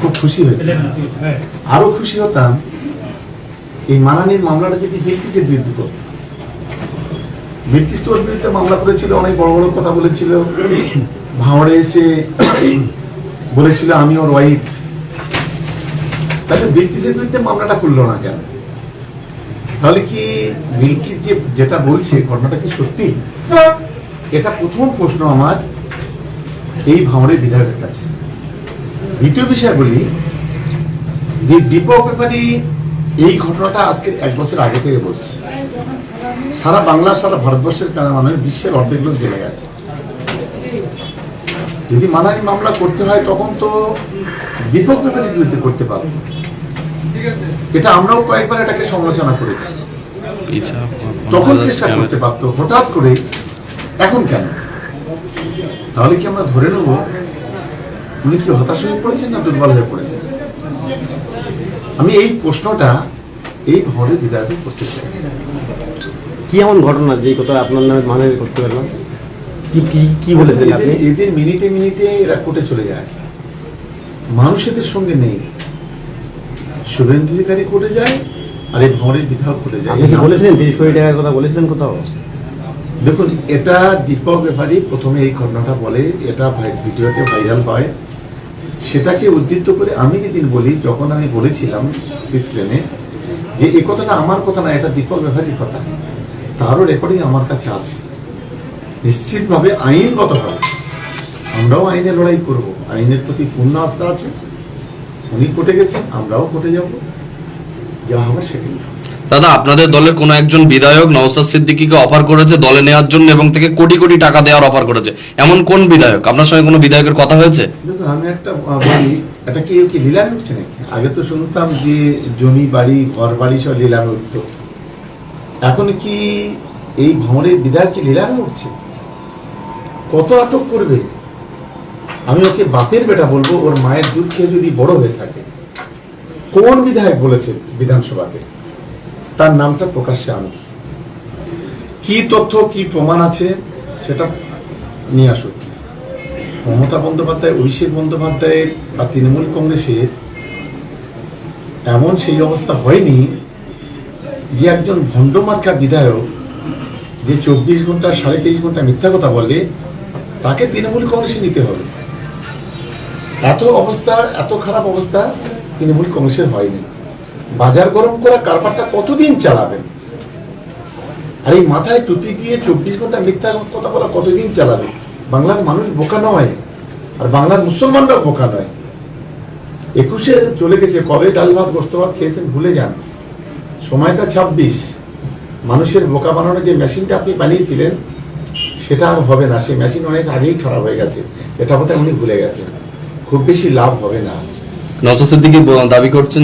খুব খুশি হয়েছে। আরও খুশি হতাম এই মানানির মামলাটা যদি বিলকিসের বিরুদ্ধে করত। বিলকিস তো ওর বিরুদ্ধে মামলা করেছিল অনেক বড় বড় কথা বলেছিল। ভাঁড়ে এসে বলেছিল আমি ওর ওয়াইফ তাহলে বিলকিসের বিরুদ্ধে মামলাটা করল না কেন? তাহলে কি বিলকিস যে যেটা বলছে ঘটনাটা কি সত্যি? এটা প্রথম প্রশ্ন আমার এই ভাঁড়ের বিধায়কের কাছে। দ্বিতীয় বিষয় বলি যে দীপক ব্যাপারী এই ঘটনাটা আজকে এক বছর আগে থেকে বলছে। সারা বাংলা, সারা ভারতবর্ষের কারণে মানুষ বিশ্বের অর্ধেক লোক জেলে গেছে। যদি মানানি মামলা করতে হয়, তখন তো দীপক ব্যাপারীর বিরুদ্ধে করতে পারত। এটা আমরাও কয়েকবার এটাকে সমালোচনা করেছি। তখন চেষ্টা করতে পারতো, হঠাৎ করে, এখন কেন? তাহলে কি আমরা ধরে নেব উনি কি হতাশ হয়ে পড়েছেন না দুর্বল হয়ে পড়েছেন? আমি এই প্রশ্নটা এই ঘরে বিদায় করতে চাই। কি এমন ঘটনা যে কথা আপনার নামে মানে করতে পারলাম? কি কি কি বলেছিলেন আপনি? এদের- এদের মিনিটে মিনিটে এরা কোর্টে চলে যায়। মানুষেদের সঙ্গে নেই। শুভেন্দু অধিকারী কোর্টে যায় আর এই ভঁড়ের বিধায়ক কোর্টে যায়। বলেছিলেন তিরিশ কোটি টাকার কথা? বলেছিলেন কোথাও? দেখুন, এটা দীপক ব্যাপারী প্রথমে এই ঘটনাটা বলে, এটা ভিডিওতে ভাইরাল হয়। সেটাকে উদ্ধৃত করে আমি যেদিন বলি, যখন আমি বলেছিলাম সিক্স লেনে যে এ কথাটা আমার কথা না, এটা দীপক ব্যাপারীর কথা। তারও রেকর্ডিং আমার কাছে আছে। নিশ্চিতভাবে আইনগত আইনগতভাবে আমরাও আইনের লড়াই করব। আইনের প্রতি পূর্ণ আস্থা আছে। উনি কোর্টে গেছেন, আমরাও কোর্টে যাব। যা হবে সেখানে। দাদা, আপনাদের দলের কোন একজন বিধায়ক নওসাদ সিদ্দিকীকে অফার করেছে দলে নেওয়ার জন্য এবং থেকে কোটি কোটি টাকা দেওয়ার অফার করেছে। এমন কোন বিধায়ক? আপনার সঙ্গে কোনো বিধায়কের কথা হয়েছে? আমি একটা বলি, এটা কি কি লিলামে উঠছে নাকি? আগে তো শুনতাম যে জমি বাড়ি, ঘর বাড়ি সব লিলামে উঠত এখন কি এই ভ্রমণের বিধায়ক কি লিলামে উঠছে কত আটক করবে? আমি ওকে বাপের বেটা বলব, ওর মায়ের দুধ খেয়ে যদি বড় হয়ে থাকে, কোন বিধায়ক বলেছে বিধানসভাতে? তার নামটা প্রকাশ্যে আনো। কি তথ্য, কি প্রমাণ আছে, সেটা নিয়ে আসুক মমতা বন্দ্যোপাধ্যায়, অভিষেক বন্দ্যোপাধ্যায়ের বা তৃণমূল কংগ্রেসের এমন সেই অবস্থা হয়নি যে একজন ভণ্ডমার্কা বিধায়ক যে চব্বিশ ঘণ্টা, সাড়ে তেইশ ঘণ্টা মিথ্যা কথা বলে, তাকে তৃণমূল কংগ্রেসে নিতে হবে। এত অবস্থা, এত খারাপ অবস্থা তৃণমূল কংগ্রেসের হয়নি। বাজার গরম করা কারবারটা কতদিন চালাবেন? আর এই মাথায় টুপি দিয়ে চব্বিশ ঘণ্টা মিথ্যা কথা বলা কতদিন চালাবে? বাংলার মানুষ বোকা নয়, আর বাংলার মুসলমানরাও বোকা নয়। একুশে চলে গেছে, কবে ডাল ভাত, গোস্ত ভাত খেয়েছেন ভুলে যান। সময়টা ছাব্বিশ। মানুষের বোকা বানানোর যে মেশিনটা আপনি বানিয়েছিলেন, সেটা আর হবে না। সেই মেশিন অনেক আগেই খারাপ হয়ে গেছে। এটা বোধহয় উনি ভুলে গেছেন। খুব বেশি লাভ হবে না। সিদ্দিকী দাবি করছেন